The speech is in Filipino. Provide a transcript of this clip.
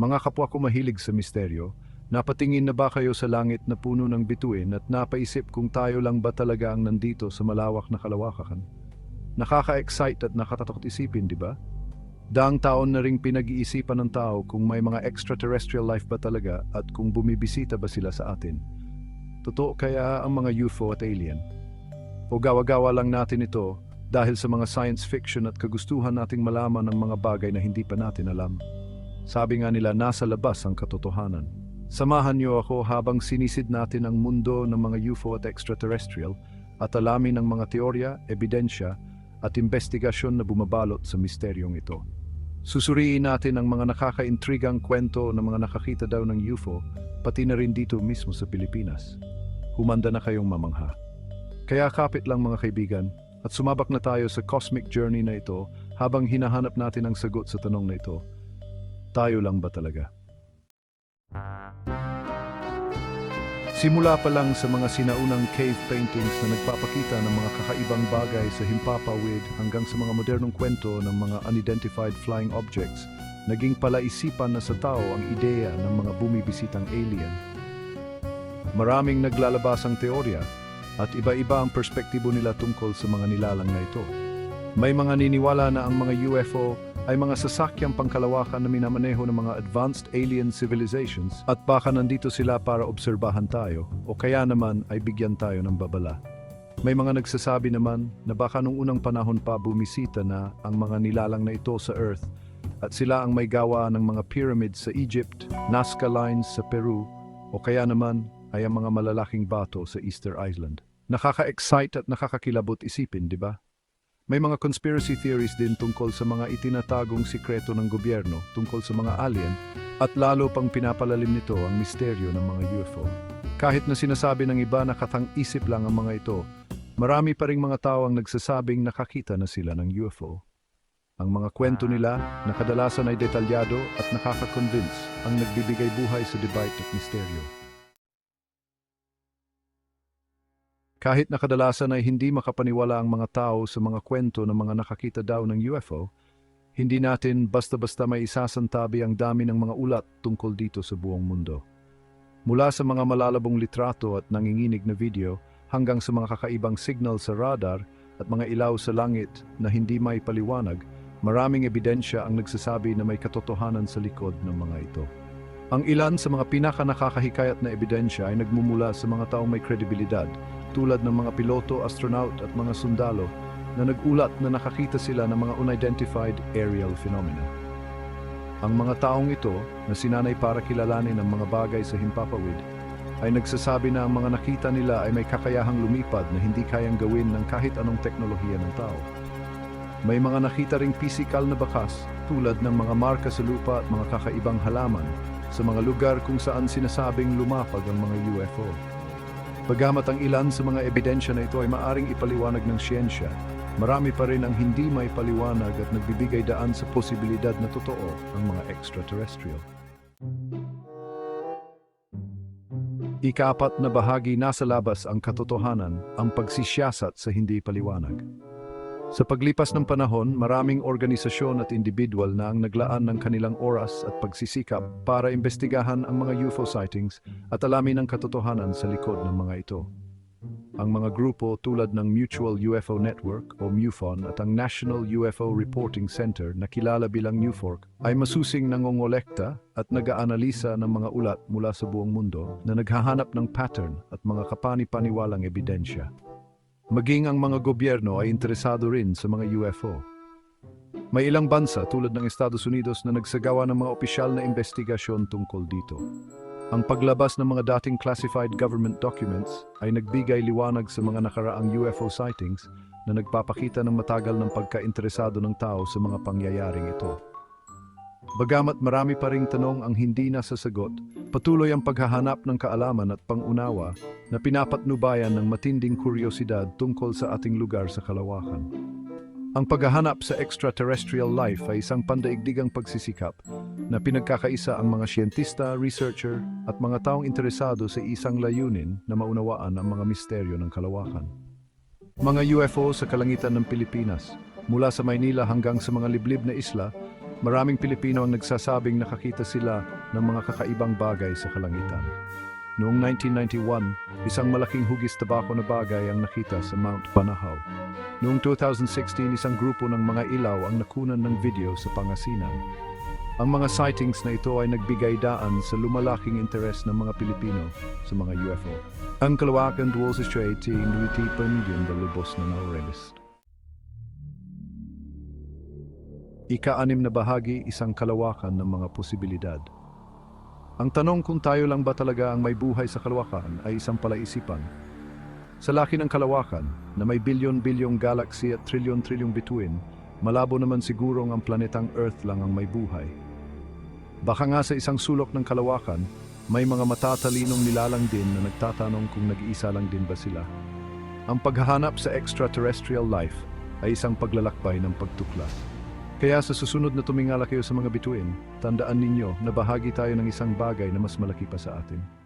Mga kapwa ko mahilig sa misteryo, napatingin na ba kayo sa langit na puno ng bituin at napaisip kung tayo lang ba talaga ang nandito sa malawak na kalawakan? Nakaka-excite at nakatatakot isipin, di ba? Daang taon na ring pinag-iisipan ng tao kung may mga extraterrestrial life ba talaga at kung bumibisita ba sila sa atin. Totoo kaya ang mga UFO at alien? O gawa-gawa lang natin ito dahil sa mga science fiction at kagustuhan nating malaman ng mga bagay na hindi pa natin alam? Sabi nga nila, nasa labas ang katotohanan. Samahan niyo ako habang sinisid natin ang mundo ng mga UFO at extraterrestrial at alamin ang mga teorya, ebidensya at investigasyon na bumabalot sa misteryong ito. Susuriin natin ang mga nakakaintrigang kwento ng mga nakakita daw ng UFO, pati na rin dito mismo sa Pilipinas. Humanda na kayong mamangha. Kaya kapit lang mga kaibigan, at sumabak na tayo sa cosmic journey na ito habang hinahanap natin ang sagot sa tanong na ito. Tayo lang ba talaga? Simula pa lang sa mga sinaunang cave paintings na nagpapakita ng mga kakaibang bagay sa himpapawid hanggang sa mga modernong kwento ng mga unidentified flying objects, naging palaisipan na sa tao ang ideya ng mga bumibisitang alien. Maraming naglalabas ang teorya at iba-iba ang perspektibo nila tungkol sa mga nilalang na ito. May mga niniwala na ang mga UFO ay mga sasakyang pangkalawakan na minamaneho ng mga advanced alien civilizations at baka nandito sila para obserbahan tayo o kaya naman ay bigyan tayo ng babala. May mga nagsasabi naman na baka nung unang panahon pa bumisita na ang mga nilalang na ito sa Earth at sila ang may gawa ng mga pyramids sa Egypt, Nazca Lines sa Peru o kaya naman ay ang mga malalaking bato sa Easter Island. Nakaka-excite at nakakakilabot isipin, di ba? May mga conspiracy theories din tungkol sa mga itinatagong sikreto ng gobyerno tungkol sa mga alien at lalo pang pinapalalim nito ang misteryo ng mga UFO. Kahit na sinasabi ng iba na katang-isip lang ang mga ito, marami pa ring mga tao ang nagsasabing nakakita na sila ng UFO. Ang mga kwento nila na kadalasan ay detalyado at nakaka-convince ang nagbibigay buhay sa debate at misteryo. Kahit na kadalasan ay hindi makapaniwala ang mga tao sa mga kwento ng mga nakakita daw ng UFO, hindi natin basta-basta may isasantabi ang dami ng mga ulat tungkol dito sa buong mundo. Mula sa mga malalabong litrato at nanginginig na video hanggang sa mga kakaibang signal sa radar at mga ilaw sa langit na hindi may paliwanag, maraming ebidensya ang nagsasabi na may katotohanan sa likod ng mga ito. Ang ilan sa mga pinaka-nakakahikayat na ebidensya ay nagmumula sa mga taong may kredibilidad tulad ng mga piloto, astronaut at mga sundalo na nagulat na nakakita sila ng mga unidentified aerial phenomena. Ang mga taong ito na sinanay para kilalanin ang mga bagay sa himpapawid ay nagsasabi na ang mga nakita nila ay may kakayahang lumipad na hindi kayang gawin ng kahit anong teknolohiya ng tao. May mga nakita ring physical na bakas tulad ng mga marka sa lupa at mga kakaibang halaman sa mga lugar kung saan sinasabing lumapag ang mga UFO. Bagamat ang ilan sa mga ebidensya na ito ay maaring ipaliwanag ng siyensya, marami pa rin ang hindi may paliwanag at nagbibigay daan sa posibilidad na totoo ang mga extraterrestrial. Ikaapat na bahagi nasa labas ang katotohanan, ang pagsisiyasat sa hindi paliwanag. Sa paglipas ng panahon, maraming organisasyon at individual na ang naglaan ng kanilang oras at pagsisikap para imbestigahan ang mga UFO sightings at alamin ang katotohanan sa likod ng mga ito. Ang mga grupo tulad ng Mutual UFO Network o MUFON at ang National UFO Reporting Center na kilala bilang NUFORC ay masusing nangongolekta at nag-aanalisa ng mga ulat mula sa buong mundo na naghahanap ng pattern at mga kapani-paniwalang ebidensya. Maging ang mga gobyerno ay interesado rin sa mga UFO. May ilang bansa tulad ng Estados Unidos na nagsagawa ng mga opisyal na investigasyon tungkol dito. Ang paglabas ng mga dating classified government documents ay nagbigay liwanag sa mga nakaraang UFO sightings na nagpapakita ng matagal ng pagkainteresado ng tao sa mga pangyayaring ito. Bagamat marami pa ring tanong ang hindi nasasagot, patuloy ang paghahanap ng kaalaman at pangunawa na pinapatnubayan ng matinding kuryosidad tungkol sa ating lugar sa kalawakan. Ang paghahanap sa extraterrestrial life ay isang pandaigdigang pagsisikap na pinagkakaisa ang mga siyentista, researcher at mga taong interesado sa isang layunin na maunawaan ang mga misteryo ng kalawakan. Mga UFO sa kalangitan ng Pilipinas, mula sa Maynila hanggang sa mga liblib na isla, Maraming Pilipino ang nagsasabing nakakita sila ng mga kakaibang bagay sa kalangitan. Noong 1991, isang malaking hugis tabako na bagay ang nakita sa Mount Panahaw. Noong 2016, isang grupo ng mga ilaw ang nakunan ng video sa Pangasinan. Ang mga sightings na ito ay nagbigay daan sa lumalaking interes ng mga Pilipino sa mga UFO. Ang kalawakan dual sa siya ay tinutipan yun dalubos na naurelis. Ika-anim na bahagi isang kalawakan ng mga posibilidad. Ang tanong kung tayo lang ba talaga ang may buhay sa kalawakan ay isang palaisipan. Sa laki ng kalawakan, na may bilyon-bilyong galaxy at trilyon-trilyong bituin, malabo naman sigurong ang planetang Earth lang ang may buhay. Baka nga sa isang sulok ng kalawakan, may mga matatalinong nilalang din na nagtatanong kung nag-iisa lang din ba sila. Ang paghahanap sa extraterrestrial life ay isang paglalakbay ng pagtuklas. Kaya sa susunod na tumingala kayo sa mga bituin, tandaan ninyo na bahagi tayo ng isang bagay na mas malaki pa sa atin.